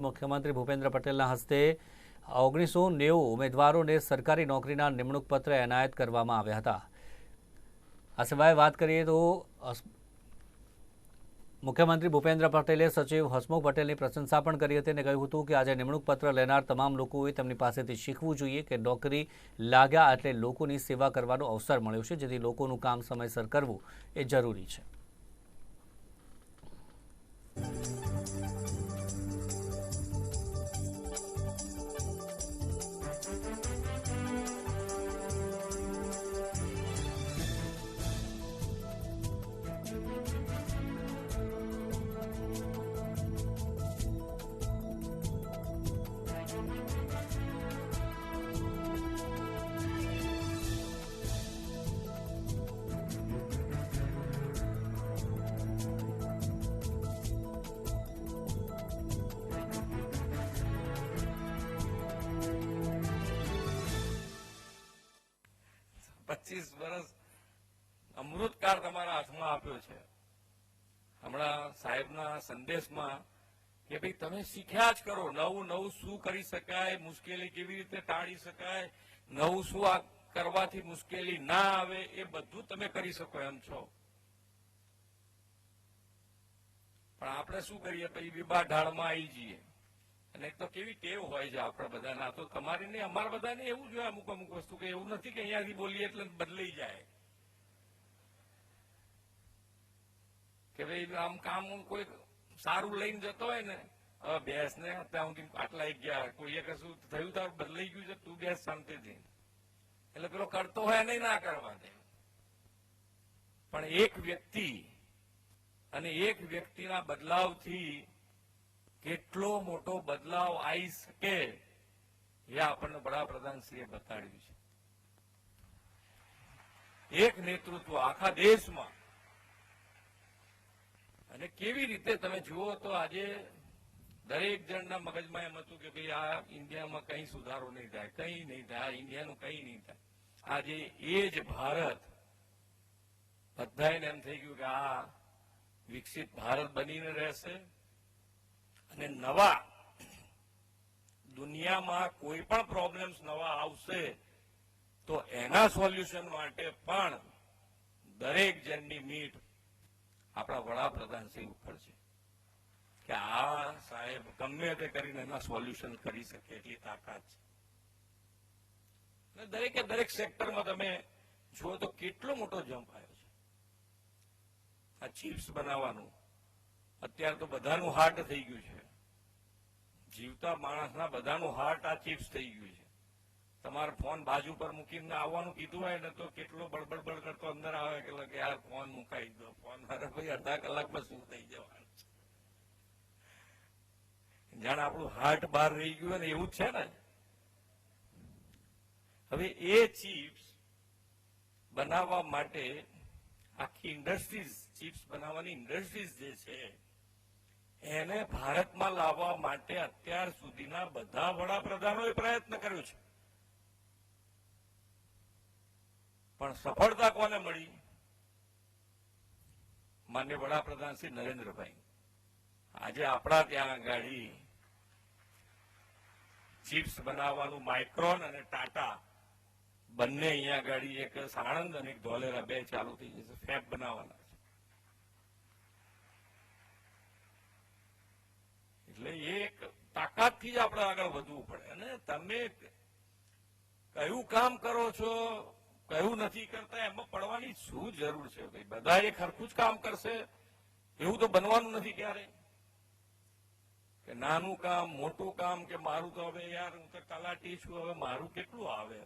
મુખ્યમંત્રી ભૂપેન્દ્ર પટેલના હસ્તે ઓગણીસો નેવું ઉમેદવારોને સરકારી નોકરીના નિમણૂક પત્ર એનાયત કરવામાં આવ્યા હતા. આ સિવાય વાત કરીએ તો મુખ્યમંત્રી ભૂપેન્દ્ર પટેલે સચિવ હસમુખ પટેલની પ્રશંસા પણ કરી હતી અને કહ્યું હતું કે આજે નિમણૂક પત્ર લેનાર તમામ લોકોએ તેમની પાસેથી શીખવું જોઈએ કે નોકરી લાગ્યા એટલે લોકોની સેવા કરવાનો અવસર મળ્યો છે. જેથી લોકોનું કામ સમયસર કરવું એ જરૂરી છે. પચીસ વર્ષ અમૃતકાળ તમારા હાથમાં આપ્યો છે. હમણાં સાહેબના સંદેશમાં કે ભાઈ તમે શીખ્યા જ કરો, નવું નવું શું કરી શકાય, મુશ્કેલી કેવી રીતે ટાળી શકાય, નવું શું કરવાથી મુશ્કેલી ના આવે, એ બધું તમે કરી શકો એમ છો. પણ આપણે શું કરીએ? પછી વિવાહ ઢાળમાં આવી જઈએ. અને તો કેવી ટેવ હોય છે આપણા બધાના. તો તમારી નહીં, અમારા બધાને એવું જોઈએ અમુક અમુક વસ્તુ કે એવું નથી કે અહીંયાથી બોલીએ એટલે બદલાઈ જાય. કે ભાઈ, આમ કામ કોઈ સારું લઈને જતો હોય ને બેસ ને અત્યારે સુધી આટલા ગયા, કોઈએ કશું થયું તારું બદલાઈ ગયું છે, તું બેસ શાંતિથી. એટલે પેલો કરતો હોય નહીં ના કરવા દે પણ એક વ્યક્તિ અને એક વ્યક્તિના બદલાવથી કેટલો મોટો બદલાવ આવી શકે એ આપણને વડાપ્રધાનશ્રીએ બતાડ્યું છે. એક નેતૃત્વ આખા દેશમાં. અને કેવી રીતે તમે જુઓ તો આજે દરેક જણના મગજમાં એમ હતું કે ભાઈ આ ઇન્ડિયામાં કઈ સુધારો નહીં થાય, કઈ નહીં થાય, આ ઇન્ડિયાનું કઈ નહીં થાય. આજે એ જ ભારત બધાને એમ થઈ ગયું કે આ વિકસિત ભારત બનીને રહેશે. અને નવા દુનિયામાં કોઈ પણ પ્રોબ્લેમ્સ નવા આવશે, તો એના સોલ્યુશન માટે પણ દરેક જણની મીટ આપણા વડાપ્રધાન શ્રી ઉપર છે. કે આ સાહેબ ગમે તે કરીને એના સોલ્યુશન કરી શકે એટલી તાકાત છે. દરેકે દરેક સેક્ટરમાં તમે જુઓ તો કેટલો મોટો જમ્પ આવ્યો છે. આ ચિપ્સ બનાવવાનું અત્યારે તો બધાનું હાર્ટ થઈ ગયું છે. જીવતા માણસના બધાનું હાર્ટ આ ચિપ્સ થઈ ગયું છે. તમારો ફોન બાજુ પર મૂકીને આવવાનું કીધું હોય ને તો કેટલો બળબડ બળ કરતો અંદર આવે કે કે યાર ફોન મુકાઈ દો ફોન મારે ભાઈ અડધા કલાકમાં શું થઈ જવાનું જાણે આપણું હાર્ટ બહાર રહી ગયું ને એવું જ છે ને? હવે એ ચિપ્સ બનાવવા માટે આખી ઇન્ડસ્ટ્રીઝ ચિપ્સ બનાવવાની ઇન્ડસ્ટ્રીઝ જે છે એને ભારતમાં લાવવા માટે અત્યાર સુધીના બધા વડાપ્રધાનોએ પ્રયત્ન કર્યો છે. પણ સફળતા કોને મળી? માન્ય વડાપ્રધાન શ્રી નરેન્દ્રભાઈ. આજે આપણા ત્યાં ગાડી ચિપ્સ બનાવવાનું માઇક્રોન અને ટાટા બંને અહીંયા ગાડી એક સાણંદ અને એક ધોલેરા બે ચાલુ થઈ જશે, ફેબ બનાવવાના છે એટલે એક તાકાતથી જ આપણે આગળ વધવું પડે. અને તમે કયું કામ કરો છો, કયું નથી કરતા, એમાં પડવાની શું જરૂર છે? બધા એક હરખું જ કામ કરશે. એવું તો બનવાનું નથી ક્યારે. કે નાનું કામ, મોટું કામ, કે મારું તો હવે યાર, હું તો તલાટી છું, હવે મારું કેટલું આવે?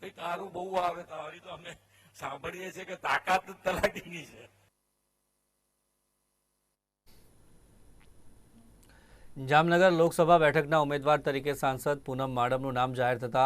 કઈ તારું બહુ આવે, તારી તો અમે સાંભળીએ છીએ કે તાકાત તલાટીની છે. જામનગર લોકસભા બેઠકના ઉમેદવાર તરીકે સાંસદ પૂનમ માડમનું નામ જાહેર થતા